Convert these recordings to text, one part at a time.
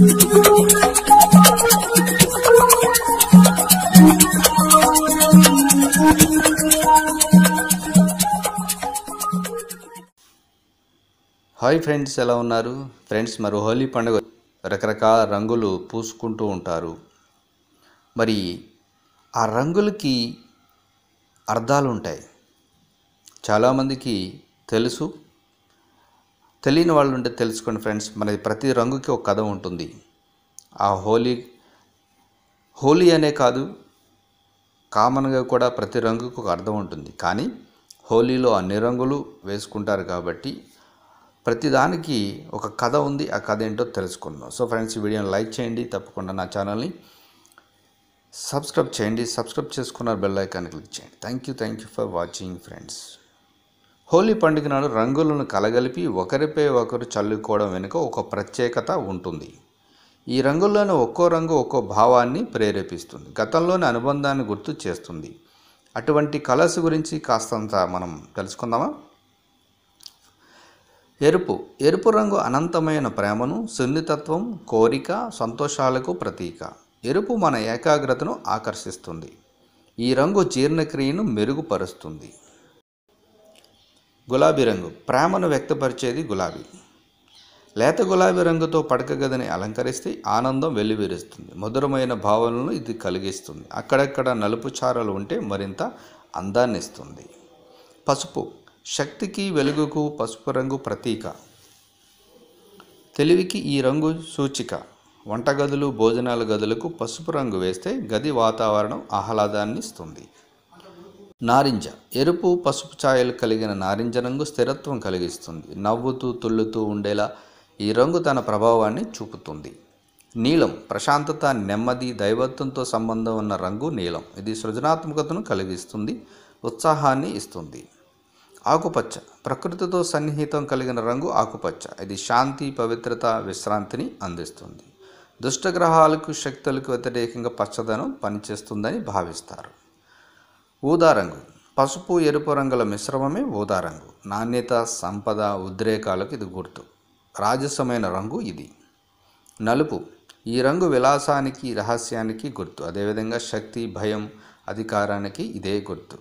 Hi friends ఎలా ఉన్నారు? Friends మరి హోలీ పండుగ రకరకాల రంగులు పూసుకుంటూ ఉంటారు. మరి ఆ రంగులకి అర్థాలు ఉంటాయి చాలామందికి తెలుసు తెలియని వాళ్ళు ఉంటే తెలుసుకోండి ఫ్రెండ్స్ మనది ప్రతి రంగుకి ఒక కథ ఉంటుంది. ఆ హోలీ హోలీ అనే కాదు కామన్గా కూడా ప్రతి రంగుకు ఒక అర్థం ఉంటుంది. కానీ హోలీలో అన్ని రంగులు వేసుకుంటారు కాబట్టి ప్రతిదానికి ఒక కథ ఉంది ఆ కథ ఏంటో తెలుసుకుందాం. సో ఫ్రెండ్స్ ఈ వీడియోని లైక్ చేయండి తప్పకుండా నా ఛానల్ని సబ్స్క్రైబ్ చేయండి. సబ్స్క్రైబ్ చేసుకున్న బెల్ ఐకాన్ క్లిక్ చేయండి. Thank you thank you for watching friends. Holi పండుగ నాడు రంగులను కలగలిపి ఒకరిపై ఒకరు చల్లుకోవడం వెనుక ఒక ప్రత్యేకత ఉంటుంది. ఈ రంగుల్లోని ఒక్కో రంగు ఒక్కో భావాన్ని ప్రేరేపిస్తుంది. గతంలోని అనుబంధాన్ని గుర్తు చేస్తుంది. అటువంటి కలర్స్ గురించి కాస్తంత మనం తెలుసుకుందామా? ఎరుపు. ఎరుపు రంగు అనంతమైన ప్రేమను సున్నితత్వం కోరిక సంతోషాలకు ప్రతీక. ఎరుపు మన ఏకాగ్రతను ఆకర్షిస్తుంది. ఈ రంగు జీర్ణక్రియను మెరుగుపరుస్తుంది. గులాబీ రంగు. ప్రేమను వ్యక్తపరిచేది గులాబీ. లేత గులాబీ రంగుతో పడక గదిని అలంకరిస్తే ఆనందం వెల్లివిరుస్తుంది. మధురమైన భావనలను ఇది కలిగిస్తుంది. అక్కడక్కడ నలుపు చారలు ఉంటే మరింత అందాన్ని ఇస్తుంది పసుపు. శక్తికి వెలుగుకు పసుపు రంగు ప్రతీక. తెలివికి ఈ రంగు సూచిక. వంటగదులు భోజనాల గదులకు పసుపు రంగు వేస్తే గది వాతావరణం ఆహ్లాదాన్ని ఇస్తుంది నారింజ. ఎరుపు పసుపు ఛాయలు కలిగిన నారింజ రంగు స్థిరత్వం కలిగిస్తుంది. నవ్వుతూ తుళ్ళుతూ ఉండేలా ఈ రంగు తన ప్రభావాన్ని చూపుతుంది. నీలం. ప్రశాంతత నెమ్మది దైవత్వంతో సంబంధం ఉన్న రంగు నీలం. ఇది సృజనాత్మకతను కలిగిస్తుంది ఉత్సాహాన్ని ఇస్తుంది. ఆకుపచ్చ. ప్రకృతితో సన్నిహితం కలిగిన రంగు ఆకుపచ్చ. ఇది శాంతి పవిత్రత విశ్రాంతిని అందిస్తుంది. దుష్టగ్రహాలకు శక్తులకు వ్యతిరేకంగా పచ్చదనం పనిచేస్తుందని భావిస్తారు. ఊదా రంగు పసుపు ఎరుపు రంగుల మిశ్రమమే ఊదా రంగు నాణ్యత సంపద ఉద్రేకాలకు ఇది గుర్తు. రాజసమైన రంగు ఇది. నలుపు. ఈ రంగు విలాసానికి రహస్యానికి గుర్తు. అదేవిధంగా శక్తి భయం అధికారానికి ఇదే గుర్తు.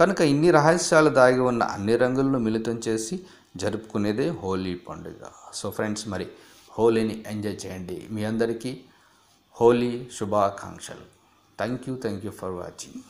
కనుక ఇన్ని రహస్యాలు దాగి ఉన్న అన్ని రంగులను మిళితం చేసి జరుపుకునేదే హోలీ పండుగ. సో ఫ్రెండ్స్ మరి హోలీని ఎంజాయ్ చేయండి. మీ అందరికీ హోలీ శుభాకాంక్షలు. Thank you thank you for watching.